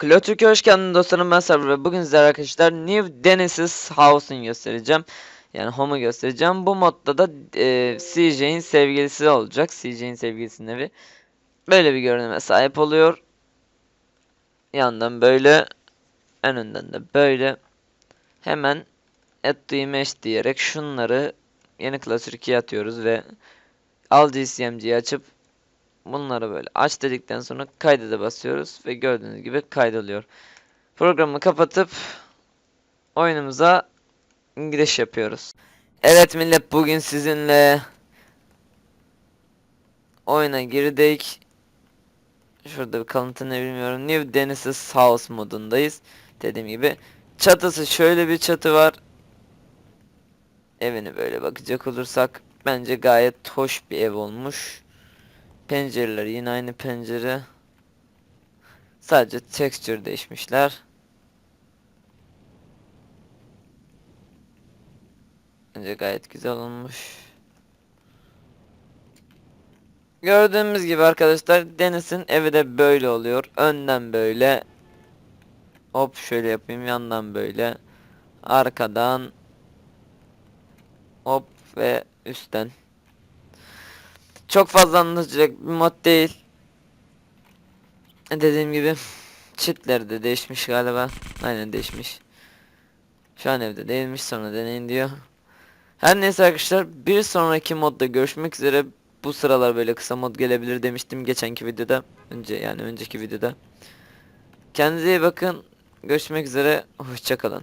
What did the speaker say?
Klotürk'e hoş geldin dostlarım ben Sabri ve bugün sizlere arkadaşlar New Genesis House'un göstereceğim. Yani Home'u göstereceğim. Bu modda da e, CJ'in sevgilisi olacak. CJ'in sevgilisinin evi. Böyle bir görünüme sahip oluyor. Yandan böyle. En önden de böyle. Hemen Add Image diyerek şunları yeni Klotürk'e atıyoruz ve Al GCMG'yi açıp Bunları böyle aç dedikten sonra kaydede basıyoruz ve gördüğünüz gibi kaydoluyor. Programı kapatıp oyunumuza giriş yapıyoruz. Evet millet bugün sizinle oyuna girdik. Şurada bir kalıntı ne bilmiyorum. New Genesis House modundayız. Dediğim gibi çatısı şöyle bir çatı var. Evine böyle bakacak olursak bence gayet hoş bir ev olmuş. Pencereler yine aynı pencere. Sadece texture değişmişler. Bence gayet güzel olmuş. Gördüğümüz gibi arkadaşlar Deniz'in evi de böyle oluyor. Önden böyle. Hop şöyle yapayım yandan böyle. Arkadan. Hop ve üstten. Çok fazla anlatacak bir mod değil. Dediğim gibi çitleri de değişmiş galiba. Aynen değişmiş. Şu an evde değilmiş sonra deneyin diyor. Her neyse arkadaşlar bir sonraki modda görüşmek üzere. Bu sıralar böyle kısa mod gelebilir demiştim geçenki videoda. Önce yani önceki videoda. Kendinize iyi bakın. Görüşmek üzere. Hoşçakalın.